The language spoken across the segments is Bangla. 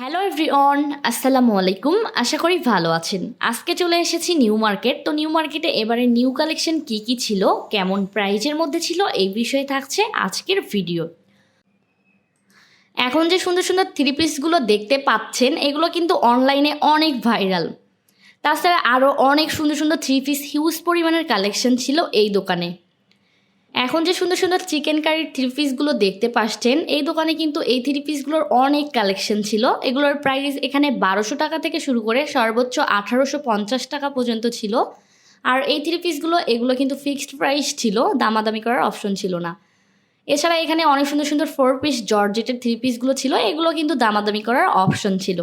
হ্যালো এভরিওয়ান আসসালামু আলাইকুম আশা করি ভালো আছেন। আজকে চলে এসেছি নিউ মার্কেট তো নিউ মার্কেটে এবারে নিউ কালেকশন কি কি ছিল, কেমন প্রাইজের মধ্যে ছিল, এই বিষয়ে থাকছে আজকের ভিডিও এখন যে সুন্দর সুন্দর থ্রি পিসগুলো দেখতে পাচ্ছেন, এগুলো কিন্তু অনলাইনে অনেক ভাইরাল তাছাড়া আরও অনেক সুন্দর সুন্দর থ্রি পিস হিউজ পরিমাণের কালেকশন ছিল এই দোকানে। এখন যে সুন্দর সুন্দর চিকেন কারির থ্রি পিসগুলো দেখতে পাচ্ছেন, এই দোকানে কিন্তু এই থ্রি পিসগুলোর অনেক কালেকশন ছিল। এগুলোর প্রাইস এখানে বারোশো টাকা থেকে শুরু করে সর্বোচ্চ আঠারোশো পঞ্চাশ টাকা পর্যন্ত ছিল। আর এই থ্রি পিসগুলো এগুলো কিন্তু ফিক্সড প্রাইস ছিল, দামাদামি করার অপশন ছিল না। এছাড়া এখানে অনেক সুন্দর সুন্দর ফোর পিস জর্জেটের থ্রি পিসগুলো ছিল, এগুলো কিন্তু দামাদামি করার অপশন ছিল।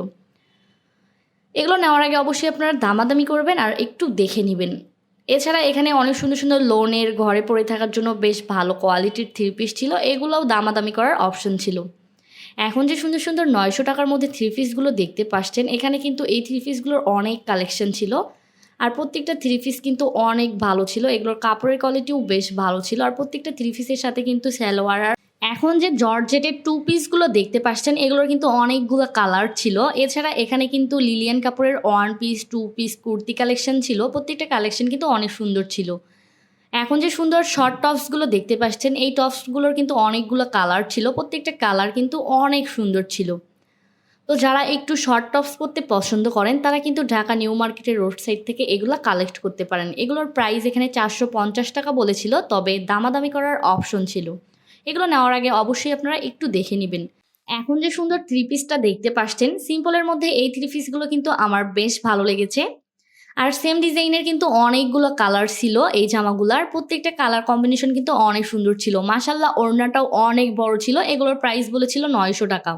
এগুলো নেওয়ার আগে অবশ্যই আপনারা দামাদামি করবেন আর একটু দেখে নেবেন। এছাড়া এখানে অনেক সুন্দর সুন্দর লোনের ঘরে পড়ে থাকার জন্য বেশ ভালো কোয়ালিটির থ্রি পিস ছিল। এগুলোও দামাদামি করার অপশন ছিল। এখন যে সুন্দর সুন্দর নয়শো টাকার মধ্যে থ্রি পিসগুলো দেখতে পাচ্ছেন, এখানে কিন্তু এই থ্রি পিসগুলোর অনেক কালেকশন ছিল। আর প্রত্যেকটা থ্রি পিস কিন্তু অনেক ভালো ছিল। এগুলোর কাপড়ের কোয়ালিটিও বেশ ভালো ছিল। আর প্রত্যেকটা থ্রি পিসের সাথে কিন্তু স্যালোয়ার আর এখন যে জর্জেটের টু পিসগুলো দেখতে পাচ্ছেন, এগুলোর কিন্তু অনেকগুলো কালার ছিল। এছাড়া এখানে কিন্তু লিলিয়ান কাপড়ের one piece two piece kurti collection ছিল। প্রত্যেকটা কালেকশন কিন্তু অনেক সুন্দর ছিল। এখন যে সুন্দর শর্ট টপসগুলো দেখতে পাচ্ছেন, এই টপসগুলোর কিন্তু অনেকগুলো কালার ছিল। প্রত্যেকটা কালার কিন্তু অনেক সুন্দর ছিল। তো যারা একটু শর্ট টপস পরতে পছন্দ করেন, তারা কিন্তু ঢাকা নিউ মার্কেটের রোড সাইড থেকে এগুলো কালেক্ট করতে পারেন। এগুলোর প্রাইস এখানে চারশো পঞ্চাশ টাকা বলেছিল, তবে দামাদামি করার অপশন ছিল। এগুলো নেওয়ার আগে অবশ্যই আপনারা একটু দেখে নেবেন। এখন যে সুন্দর থ্রি পিসটা দেখতে পাচ্ছেন সিম্পলের মধ্যে এই থ্রি পিসগুলো কিন্তু আমার বেশ ভালো লেগেছে। আর সেম ডিজাইনের কিন্তু অনেকগুলো কালার ছিল এই জামাগুলার। প্রত্যেকটা কালার কম্বিনেশন কিন্তু অনেক সুন্দর ছিল। মাসাল্লাহ ওড়নাটাও অনেক বড় ছিল। এগুলোর প্রাইস বলেছিল নয়শো টাকা।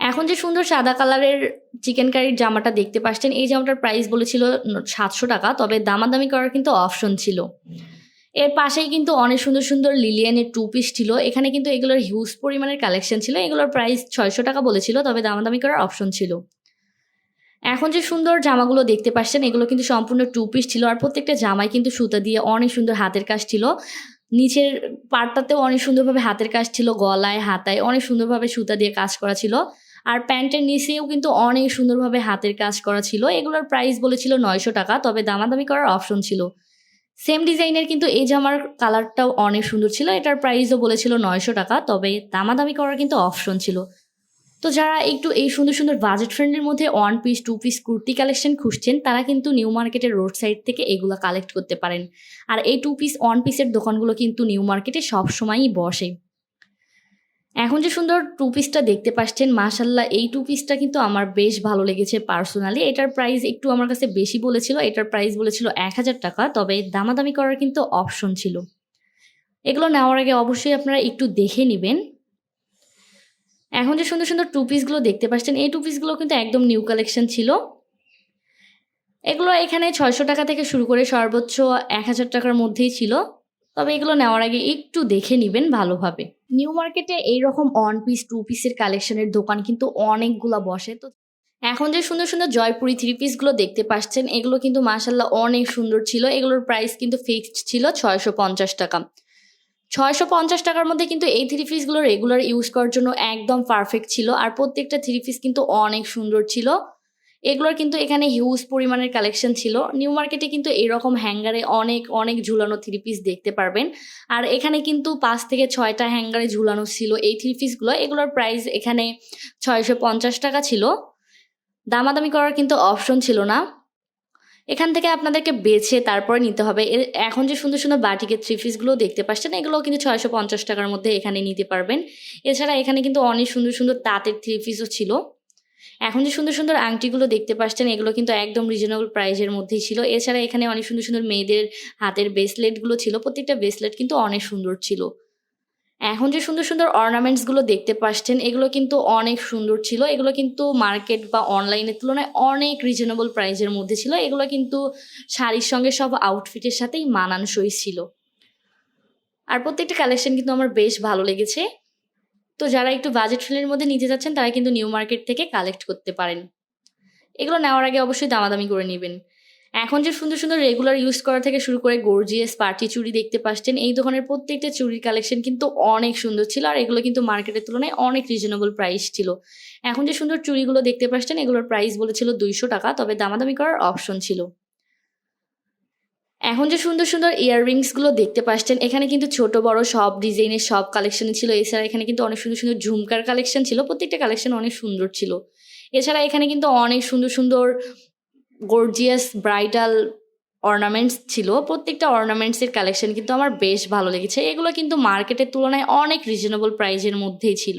এখন যে সুন্দর সাদা কালারের চিকেন কারির জামাটা দেখতে পাচ্ছেন, এই জামাটার প্রাইস বলেছিল সাতশো টাকা, তবে দামাদামি করার কিন্তু অপশন ছিল। এর পাশেই কিন্তু অনেক সুন্দর সুন্দর লিলিয়ানের টু পিস ছিল। এখানে কিন্তু এগুলোর হিউজ পরিমাণের কালেকশন ছিল। এগুলোর প্রাইস ছয়শো টাকা বলেছিল, তবে দামাদামি করার অপশন ছিল। এখন যে সুন্দর জামাগুলো দেখতে পাচ্ছেন, এগুলো কিন্তু সম্পূর্ণ টু পিস ছিল আর প্রত্যেকটা জামাই কিন্তু সুতা দিয়ে অনেক সুন্দর হাতের কাজ ছিল। নিচের পাটটাতেও অনেক সুন্দরভাবে হাতের কাজ ছিল, গলায়, হাতায় অনেক সুন্দরভাবে সুতা দিয়ে কাজ করা ছিল। আর প্যান্টের নিচেও কিন্তু অনেক সুন্দরভাবে হাতের কাজ করা ছিল। এগুলোর প্রাইস বলেছিল নয়শো টাকা, তবে দামাদামি করার অপশন ছিল। সেম ডিজাইনের কিন্তু এই জামার কালারটাও অনেক সুন্দর ছিল। এটার প্রাইসও বলেছিল নয়শো টাকা, তবে দামাদামি করার কিন্তু অপশন ছিল। তো যারা একটু এই সুন্দর সুন্দর বাজেট ফ্রেন্ডের মধ্যে one piece two piece kurti collection খুঁজছেন, তারা কিন্তু নিউ মার্কেটের রোড সাইড থেকে এগুলো কালেক্ট করতে পারেন। আর এই টু পিস ওয়ান পিসের দোকানগুলো কিন্তু নিউ মার্কেটে সবসময়ই বসে। এখন যে সুন্দর টু পিসটা দেখতে পাচ্ছেন মাশাল্লাহ এই টু পিসটা কিন্তু আমার বেশ ভালো লেগেছে পার্সোনালি এটার প্রাইস একটু আমার কাছে বেশি বলেছিল, এটার প্রাইস বলেছিল এক হাজার টাকা, তবে দামাদামি করার কিন্তু অপশন ছিল। এগুলো নেওয়ার আগে অবশ্যই আপনারা একটু দেখে নেবেন। এখন যে সুন্দর সুন্দর টু পিসগুলো দেখতে পাচ্ছেন, এই টু পিসগুলো কিন্তু একদম নিউ কালেকশন ছিল। এগুলো এখানে ছয়শো টাকা থেকে শুরু করে সর্বোচ্চ এক হাজার টাকার মধ্যেই ছিল। তবে এগুলো নেওয়ার আগে একটু দেখে নেবেন ভালোভাবে। নিউ মার্কেটে এইরকম ওয়ান পিস টু পিসের কালেকশনের দোকান কিন্তু অনেকগুলো বসে। তো এখন যে সুন্দর সুন্দর জয়পুরি থ্রি পিসগুলো দেখতে পাচ্ছেন, এগুলো কিন্তু মাসাল্লাহ অনেক সুন্দর ছিল। এগুলোর প্রাইস কিন্তু ফিক্সড ছিল ছয়শো পঞ্চাশ টাকা। ছয়শো পঞ্চাশ টাকার মধ্যে কিন্তু এই থ্রি পিসগুলো রেগুলার ইউজ করার জন্য একদম পারফেক্ট ছিল। আর প্রত্যেকটা থ্রি পিস কিন্তু অনেক সুন্দর ছিল। এগুলোর কিন্তু এখানে হিউজ পরিমাণের কালেকশন ছিল। নিউ মার্কেটে কিন্তু এরকম হ্যাঙ্গারে অনেক অনেক ঝুলানো থ্রি পিস দেখতে পারবেন। আর এখানে কিন্তু পাঁচ থেকে ছয়টা হ্যাঙ্গারে ঝুলানো ছিল। এই থ্রি পিসগুলো এগুলোর প্রাইস এখানে ছয়শো পঞ্চাশ টাকা ছিল। দামাদামি করার কিন্তু অপশন ছিল না। এখান থেকে আপনাদেরকে বেছে তারপরে নিতে হবে। এখন যে সুন্দর সুন্দর বাটিকের থ্রি পিসগুলো দেখতে পাচ্ছেন এগুলো কিন্তু ছয়শো পঞ্চাশ টাকার মধ্যে এখানে নিতে পারবেন। এছাড়া এখানে কিন্তু অনেক সুন্দর সুন্দর তাঁতের থ্রি পিসও ছিল। এখন যে সুন্দর সুন্দর আংটিগুলো দেখতে পাচ্ছেন, এগুলো কিন্তু একদম রিজনেবল প্রাইসের মধ্যেই ছিল। এছাড়া এখানে অনেক সুন্দর সুন্দর মেয়েদের হাতের ব্রেসলেটগুলো ছিল, প্রত্যেকটা ব্রেসলেট কিন্তু অনেক সুন্দর ছিল। এখন যে সুন্দর সুন্দর অর্নামেন্টসগুলো দেখতে পাচ্ছেন, এগুলো কিন্তু অনেক সুন্দর ছিল। এগুলো কিন্তু মার্কেট বা অনলাইনের তুলনায় অনেক রিজনেবল প্রাইসের মধ্যে ছিল। এগুলো কিন্তু শাড়ির সঙ্গে সব আউটফিটের সাথেই মানানসই ছিল। আর প্রত্যেকটা কালেকশন কিন্তু আমার বেশ ভালো লেগেছে। তো যারা একটু বাজেট ফ্রেন্ডের মধ্যে নিতে যাচ্ছেন, তারা কিন্তু নিউ মার্কেট থেকে কালেক্ট করতে পারেন। এগুলো নেওয়ার আগে অবশ্যই দামাদামি করে নেবেন। এখন যে সুন্দর সুন্দর রেগুলার ইউজ করা থেকে শুরু করে গর্জিয়াস পার্টি চুড়ি দেখতে পাচ্ছেন, এই দোকানের প্রত্যেকটা চুড়ির কালেকশন কিন্তু অনেক সুন্দর ছিল আর এগুলো কিন্তু মার্কেটের তুলনায় অনেক রিজনেবল প্রাইস ছিল। এখন যে সুন্দর চুড়িগুলো দেখতে পাচ্ছেন, এগুলোর প্রাইস বলেছিল দুইশো টাকা, তবে দামাদামি করার অপশন ছিল। এখন যে সুন্দর সুন্দর ইয়াররিংসগুলো দেখতে পাচ্ছেন, এখানে কিন্তু ছোট, বড় সব ডিজাইনের সব কালেকশনই ছিল। এছাড়া এখানে কিন্তু অনেক সুন্দর সুন্দর ঝুমকার কালেকশন ছিল। প্রত্যেকটা কালেকশন অনেক সুন্দর ছিল। এছাড়া এখানে কিন্তু অনেক সুন্দর সুন্দর গর্জিয়াস ব্রাইডাল অর্নামেন্টস ছিল। প্রত্যেকটা অর্নামেন্টসের কালেকশন কিন্তু আমার বেশ ভালো লেগেছে। এগুলো কিন্তু মার্কেটের তুলনায় অনেক রিজনেবল প্রাইজের মধ্যেই ছিল।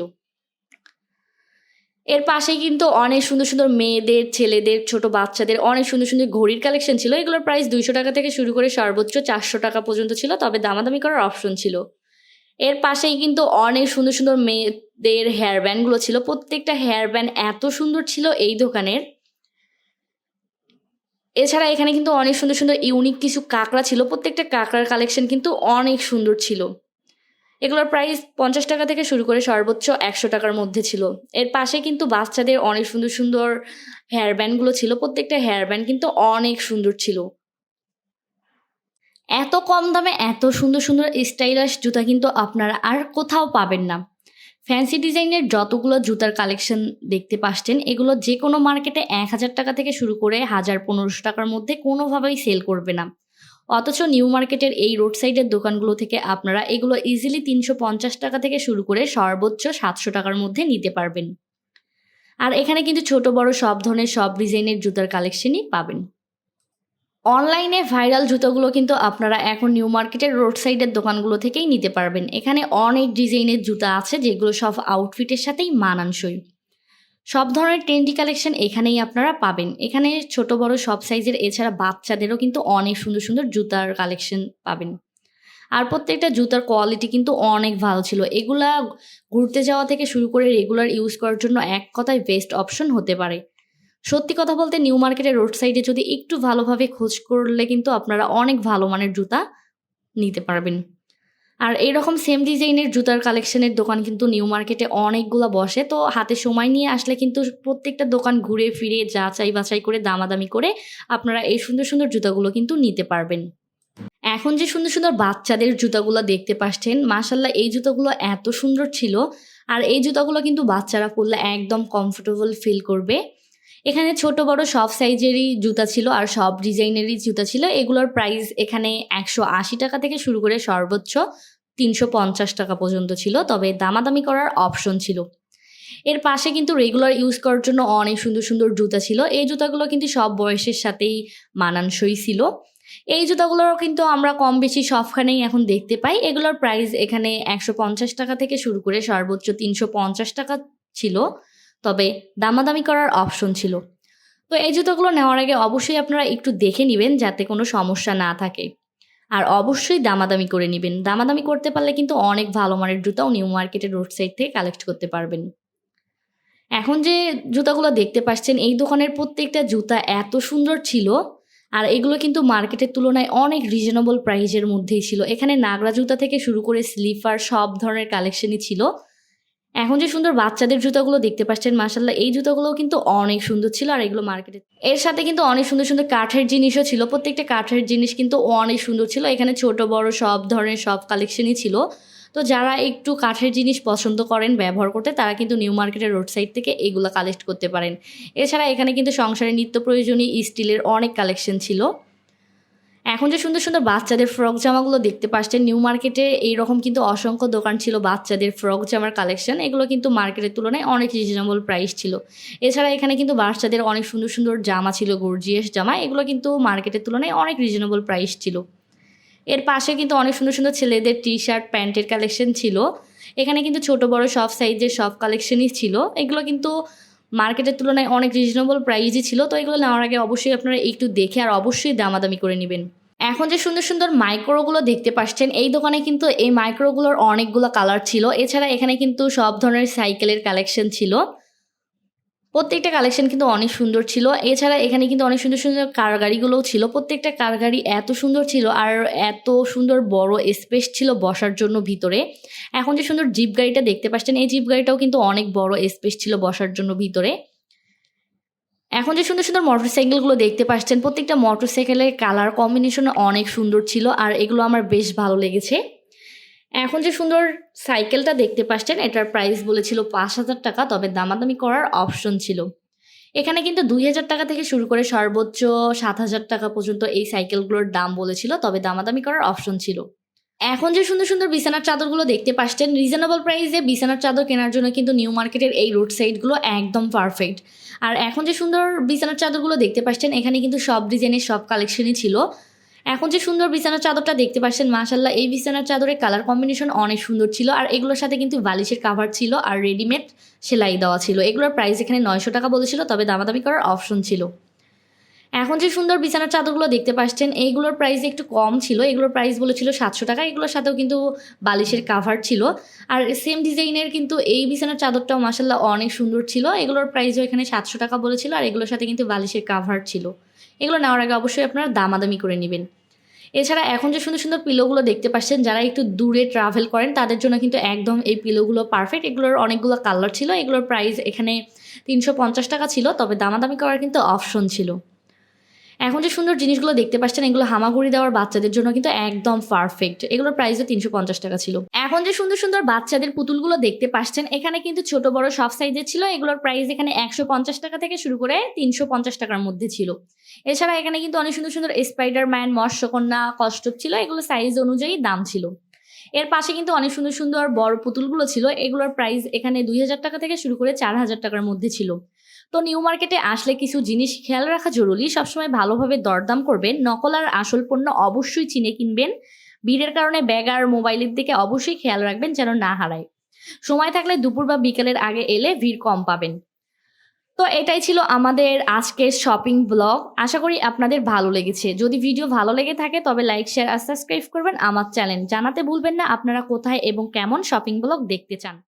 এর পাশেই কিন্তু অনেক সুন্দর সুন্দর মেয়েদের, ছেলেদের, ছোট বাচ্চাদের অনেক সুন্দর সুন্দর ঘড়ির কালেকশন ছিল। এগুলোর প্রাইস দুইশো টাকা থেকে শুরু করে সর্বোচ্চ চারশো টাকা পর্যন্ত ছিল, তবে দামাদামি করার অপশন ছিল। এর পাশেই কিন্তু অনেক সুন্দর সুন্দর মেয়েদের হেয়ার ব্যান্ডগুলো ছিল। প্রত্যেকটা হেয়ার ব্যান্ড এত সুন্দর ছিল এই দোকানের। এছাড়া এখানে কিন্তু অনেক সুন্দর সুন্দর ইউনিক কিছু কাঁকড়া ছিল। প্রত্যেকটা কাঁকড়ার কালেকশন কিন্তু অনেক সুন্দর ছিল। এগুলোর প্রাইস পঞ্চাশ টাকা থেকে শুরু করে সর্বোচ্চ একশো টাকার মধ্যে ছিল। এর পাশে কিন্তু বাচ্চাদের অনেক সুন্দর সুন্দর হেয়ার ব্যান্ডগুলো ছিল। প্রত্যেকটা হেয়ার ব্যান্ড কিন্তু অনেক সুন্দর ছিল। এত কম দামে এত সুন্দর সুন্দর স্টাইলাস জুতা কিন্তু আপনারা আর কোথাও পাবেন না। ফ্যান্সি ডিজাইনের যতগুলো জুতার কালেকশন দেখতে পাচ্ছেন, এগুলো যে কোনো মার্কেটে এক হাজার টাকা থেকে শুরু করে হাজার পনেরোশো টাকার মধ্যে কোনোভাবেই সেল করবে না। অথচ নিউ মার্কেটের এই রোড সাইডের দোকানগুলো থেকে আপনারা এগুলো ইজিলি তিনশো পঞ্চাশ টাকা থেকে শুরু করে সর্বোচ্চ সাতশো টাকার মধ্যে নিতে পারবেন। আর এখানে কিন্তু ছোট, বড় সব ধরনের সব ডিজাইনের জুতার কালেকশনই পাবেন। অনলাইনে ভাইরাল জুতোগুলো কিন্তু আপনারা এখন নিউ মার্কেটের রোড সাইডের দোকানগুলো থেকেই নিতে পারবেন। এখানে অনেক ডিজাইনের জুতা আছে যেগুলো সব আউটফিটের সাথেই মানানসই। সব ধরনের ট্রেন্ডি কালেকশন এখানেই আপনারা পাবেন। এখানে ছোট, বড় সব সাইজের এছাড়া বাচ্চাদেরও কিন্তু অনেক সুন্দর সুন্দর জুতার কালেকশন পাবেন। আর প্রত্যেকটা জুতার কোয়ালিটি কিন্তু অনেক ভালো ছিল। এগুলা ঘুরতে যাওয়া থেকে শুরু করে রেগুলার ইউজ করার জন্য এক কথায় বেস্ট অপশন হতে পারে। সত্যি কথা বলতে নিউ মার্কেটের রোড সাইডে যদি একটু ভালোভাবে খোঁজ করলে কিন্তু আপনারা অনেক ভালো মানের জুতা নিতে পারবেন। আর এইরকম সেম ডিজাইনের জুতার কালেকশনের দোকান কিন্তু নিউ মার্কেটে অনেকগুলো বসে। তো হাতে সময় নিয়ে আসলে কিন্তু প্রত্যেকটা দোকান ঘুরে ফিরে যাচাই বাছাই করে দামাদামি করে আপনারা এই সুন্দর সুন্দর জুতাগুলো কিন্তু নিতে পারবেন। এখন যে সুন্দর সুন্দর বাচ্চাদের জুতাগুলো দেখতে পাচ্ছেন মাসাল্লাহ এই জুতাগুলো এত সুন্দর ছিল আর এই জুতাগুলো কিন্তু বাচ্চারা পরলে একদম কমফোর্টেবল ফিল করবে। এখানে ছোট বড় সব সাইজেরই জুতা ছিল আর সব ডিজাইনেরই জুতা ছিল। এগুলোর প্রাইস এখানে একশো আশি টাকা থেকে শুরু করে সর্বোচ্চ। তিনশো পঞ্চাশ টাকা পর্যন্ত ছিল, তবে দামাদামি করার অপশন ছিল। এর পাশে কিন্তু রেগুলার ইউজ করার জন্য অনেক সুন্দর সুন্দর জুতা ছিল। এই জুতাগুলো কিন্তু সব বয়সের সাথেই মানানসই ছিল। এই জুতাগুলোরও কিন্তু আমরা কম বেশি সবখানেই এখন দেখতে পাই। এগুলোর প্রাইস এখানে একশো পঞ্চাশ টাকা থেকে শুরু করে সর্বোচ্চ তিনশো পঞ্চাশ টাকা ছিল, তবে দামাদামি করার অপশন ছিল। তো এই জুতোগুলো নেওয়ার আগে অবশ্যই আপনারা একটু দেখে নেবেন যাতে কোনো সমস্যা না থাকে। আর অবশ্যই দামাদামি করে নেবেন। দামাদামি করতে পারলে কিন্তু অনেক ভালো মানের জুতাও নিউ মার্কেটের রোড সাইড থেকে কালেক্ট করতে পারবেন। এখন যে জুতাগুলো দেখতে পাচ্ছেন, এই দোকানের প্রত্যেকটা জুতা এত সুন্দর ছিল আর এগুলো কিন্তু মার্কেটের তুলনায় অনেক রিজনেবল প্রাইজের মধ্যেই ছিল। এখানে নাগরা জুতা থেকে শুরু করে স্লিপার সব ধরনের কালেকশনই ছিল। এখন যে সুন্দর বাচ্চাদের জুতাগুলো দেখতে পাচ্ছেন মাসাল্লাহ এই জুতাগুলোও কিন্তু অনেক সুন্দর ছিল আর এগুলো মার্কেটে এর সাথে কিন্তু অনেক সুন্দর সুন্দর কাঠের জিনিসও ছিল। প্রত্যেকটা কাঠের জিনিস কিন্তু অনেক সুন্দর ছিল। এখানে ছোট, বড় সব ধরনের সব কালেকশনই ছিল। তো যারা একটু কাঠের জিনিস পছন্দ করেন, ব্যবহার করতে, তারা কিন্তু নিউ মার্কেটের রোড সাইড থেকে এগুলো কালেক্ট করতে পারেন। এছাড়া এখানে কিন্তু সংসারে নিত্য প্রয়োজনীয় স্টিলের অনেক কালেকশন ছিল। এখন যে সুন্দর সুন্দর বাচ্চাদের ফ্রক জামাগুলো দেখতে পাচ্ছেন নিউ মার্কেটে এইরকম কিন্তু অসংখ্য দোকান ছিল বাচ্চাদের ফ্রক জামার কালেকশন এগুলো কিন্তু মার্কেটের তুলনায় অনেক রিজনেবল প্রাইস ছিল। এছাড়া এখানে কিন্তু বাচ্চাদের অনেক সুন্দর সুন্দর জামা ছিল গর্জিয়াস জামা, এগুলো কিন্তু মার্কেটের তুলনায় অনেক রিজনেবল প্রাইস ছিল। এর পাশে কিন্তু অনেক সুন্দর সুন্দর ছেলেদের টি শার্ট প্যান্টের কালেকশন ছিল। এখানে কিন্তু ছোট বড় সব সাইজের সব কালেকশনই ছিল। এগুলো কিন্তু মার্কেটের তুলনায় অনেক রিজনেবল প্রাইজই ছিল, তো এগুলো নেওয়ার আগে অবশ্যই আপনারা একটু দেখে আর অবশ্যই দামাদামি করে নেবেন। এখন যে সুন্দর সুন্দর মাইক্রোগুলো দেখতে পাচ্ছেন, এই দোকানে কিন্তু এই মাইক্রোগুলোর অনেকগুলো কালার ছিল। এছাড়া এখানে কিন্তু সব ধরনের সাইকেলের কালেকশন ছিল। প্রত্যেকটা কালেকশন কিন্তু অনেক সুন্দর ছিল। এছাড়া এখানে কিন্তু অনেক সুন্দর সুন্দর কার গাড়িগুলোও ছিল। প্রত্যেকটা কার গাড়ি এত সুন্দর ছিল আর এত সুন্দর বড় স্পেস ছিল বসার জন্য ভিতরে। এখন যে সুন্দর জিপ গাড়িটা দেখতে পাচ্ছেন, এই জিপ গাড়িটাও কিন্তু অনেক বড় স্পেস ছিল বসার জন্য ভিতরে। এখন যে সুন্দর সুন্দর মোটরসাইকেলগুলো দেখতে পাচ্ছেন, প্রত্যেকটা মোটরসাইকেলের কালার কম্বিনেশন অনেক সুন্দর ছিল আর এগুলো আমার বেশ ভালো লেগেছে। এখন যে সুন্দর সাইকেলটা দেখতে পাচ্ছেন, এটার প্রাইস বলেছিল পাঁচ হাজার টাকা, তবে দামাদামি করার অপশন ছিল। এখানে কিন্তু দুই হাজার টাকা থেকে শুরু করে সর্বোচ্চ সাত হাজার টাকা পর্যন্ত এই সাইকেলগুলোর দাম বলেছিল, তবে দামাদামি করার অপশন ছিল। এখন যে সুন্দর সুন্দর বিছানার চাদরগুলো দেখতে পাচ্ছেন রিজনেবল প্রাইসে বিছানার চাদর কেনার জন্য কিন্তু নিউ মার্কেটের এই রোড সাইডগুলো একদম পারফেক্ট আর এখন যে সুন্দর বিছানার চাদরগুলো দেখতে পাচ্ছেন, এখানে কিন্তু সব ডিজাইনের সব কালেকশনই ছিল। এখন যে সুন্দর বিছানার চাদরটা দেখতে পাচ্ছেন মাশাল্লাহ এই বিছানার চাদরের কালার কম্বিনেশন অনেক সুন্দর ছিল। আর এগুলোর সাথে কিন্তু বালিশের কাভার ছিল আর রেডিমেড সেলাই দেওয়া ছিল। এগুলোর প্রাইস এখানে নয়শো টাকা বলেছিল, তবে দামাদামি করার অপশন ছিল। এখন যে সুন্দর বিছানার চাদরগুলো দেখতে পাচ্ছেন, এইগুলোর প্রাইস একটু কম ছিল। এগুলোর প্রাইস বলেছিল সাতশো টাকা। এগুলোর সাথেও কিন্তু বালিশের কাভার ছিল। আর সেম ডিজাইনের কিন্তু এই বিছানার চাদরটাও মাসাল্লাহ অনেক সুন্দর ছিল। এগুলোর প্রাইসও এখানে সাতশো টাকা বলেছিল আর এগুলোর সাথে কিন্তু বালিশের কাভার ছিল। এগুলো নেওয়ার আগে অবশ্যই আপনারা দামাদামি করে নেবেন। এছাড়া এখন যে সুন্দর সুন্দর পিলোগুলো দেখতে পাচ্ছেন, যারা একটু দূরে ট্রাভেল করেন, তাদের জন্য কিন্তু একদম এই পিলোগুলো পারফেক্ট এগুলোর অনেকগুলো কালার ছিল, এগুলোর প্রাইস এখানে তিনশো পঞ্চাশ টাকা ছিল, তবে দামাদামি করার কিন্তু অপশন ছিল। এখন যে সুন্দর জিনিসগুলো দেখতে পাচ্ছেন, এগুলো হামাগুড়ি দেওয়ার বাচ্চাদের জন্য কিন্তু একদম পারফেক্ট এগুলোর প্রাইসও তিনশো পঞ্চাশ টাকা ছিল। এখন যে সুন্দর সুন্দর বাচ্চাদের পুতুলগুলো দেখতে পাচ্ছেন, এখানে কিন্তু ছোট, বড় সব সাইজের ছিল। এগুলোর প্রাইস এখানে একশো পঞ্চাশ টাকা থেকে শুরু করে তিনশো পঞ্চাশ টাকার মধ্যে ছিল। এছাড়া এখানে কিন্তু অনেক সুন্দর সুন্দর স্পাইডার ম্যান মৎস্যকন্যা কষ্টপ ছিল। এগুলো সাইজ অনুযায়ী দাম ছিল। এর পাশে কিন্তু অনেক সুন্দর সুন্দর বড় পুতুলগুলো ছিল। এগুলোর প্রাইস এখানে দুই হাজার টাকা থেকে শুরু করে চার হাজার টাকার মধ্যে ছিল। তো নিউ মার্কেটে আসলে কিছু জিনিস খেয়াল রাখা জরুরি। সবসময় ভালোভাবে দরদাম করবেন। নকল আর আসল পণ্য অবশ্যই চিনে কিনবেন। ভিড়ের কারণে ব্যাগ আর মোবাইলের দিকে অবশ্যই খেয়াল রাখবেন যেন না হারায়। সময় থাকলে দুপুর বা বিকেলের আগে এলে ভিড় কম পাবেন। তো এটাই ছিল আমাদের আজকের শপিং ব্লগ আশা করি আপনাদের ভালো লেগেছে। যদি ভিডিও ভালো লেগে থাকে, তবে লাইক শেয়ার আর সাবস্ক্রাইব করবেন আমার চ্যানেল জানাতে ভুলবেন না আপনারা কোথায় এবং কেমন শপিং ব্লগ দেখতে চান।